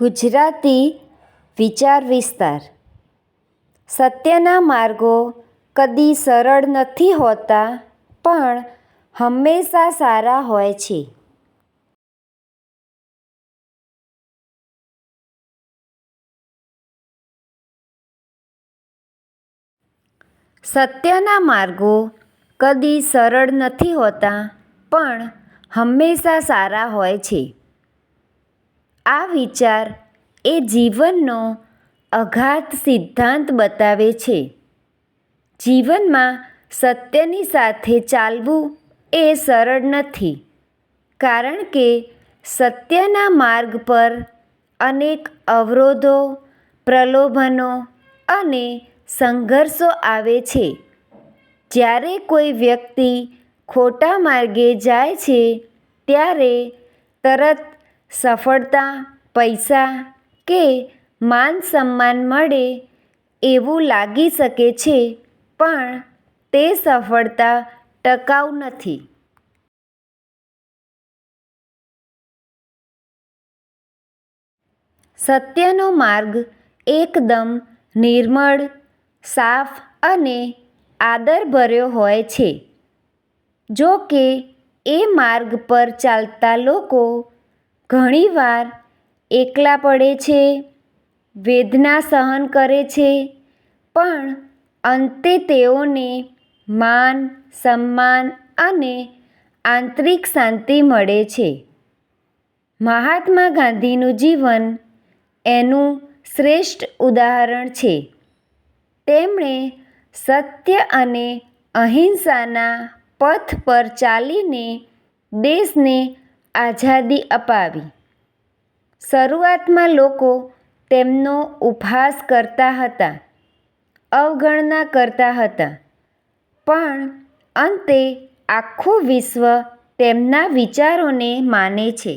ગુજરાતી વિચાર વિસ્તાર. સત્યના માર્ગો કદી સરળ નથી હોતા, પણ હંમેશા સારા હોય છે. સત્યના માર્ગો કદી સરળ નથી હોતા, પણ હંમેશા સારા હોય છે. આ વિચાર એ જીવનનો અગાધ સિદ્ધાંત બતાવે છે. જીવનમાં સત્યની સાથે ચાલવું એ સરળ નથી, કારણ કે સત્યના માર્ગ પર અનેક અવરોધો, પ્રલોભનો અને સંઘર્ષો આવે છે. જ્યારે કોઈ વ્યક્તિ ખોટા માર્ગે જાય છે, ત્યારે તરત સફળતા, પૈસા કે માન સન્માન મળે એવું લાગી શકે છે, પણ તે સફળતા ટકાઉ નથી. સત્યનો માર્ગ એકદમ નિર્મળ, સાફ અને આદરભર્યો હોય છે. જો કે, એ માર્ગ પર ચાલતા લોકો ઘણીવાર એકલા પડે છે, વેદના સહન કરે છે, પણ અંતે તેઓને માન, સન્માન અને આંતરિક શાંતિ મળે છે. મહાત્મા ગાંધીનું જીવન એનું શ્રેષ્ઠ ઉદાહરણ છે. તેમણે સત્ય અને અહિંસાના પથ પર ચાલીને દેશને આઝાદી અપાવી. શરૂઆતમાં લોકો તેમનો ઉપહાસ કરતા હતા, અવગણના કરતા હતા, પણ અંતે આખું વિશ્વ તેમના વિચારોને માને છે.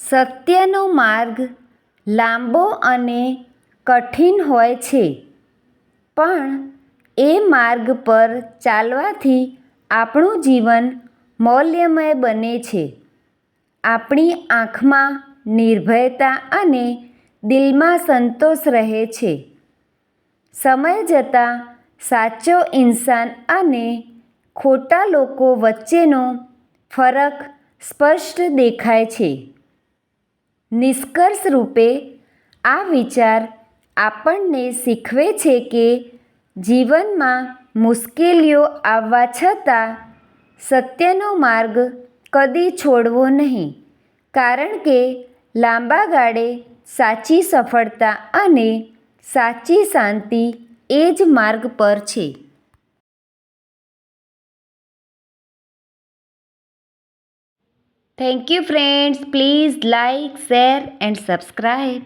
સત્યનો માર્ગ લાંબો અને કઠિન હોય છે, પણ એ માર્ગ પર ચાલવાથી આપણું જીવન મૌલ્યમય બને છે. આપણી આંખમાં નિર્ભયતા અને દિલમાં સંતોષ રહે છે. સમય જતાં સાચો ઇન્સાન અને ખોટા લોકો વચ્ચેનો ફરક સ્પષ્ટ દેખાય છે. નિષ્કર્ષ રૂપે આ વિચાર આપણને શીખવે છે કે જીવનમાં મુશ્કેલીઓ આવવા છતાં સત્યનો માર્ગ કદી છોડવો નહીં. કારણ કે લાંબા ગાળે સાચી સફળતા અને સાચી શાંતિ એ જ માર્ગ પર છે. Thank you friends please like share and subscribe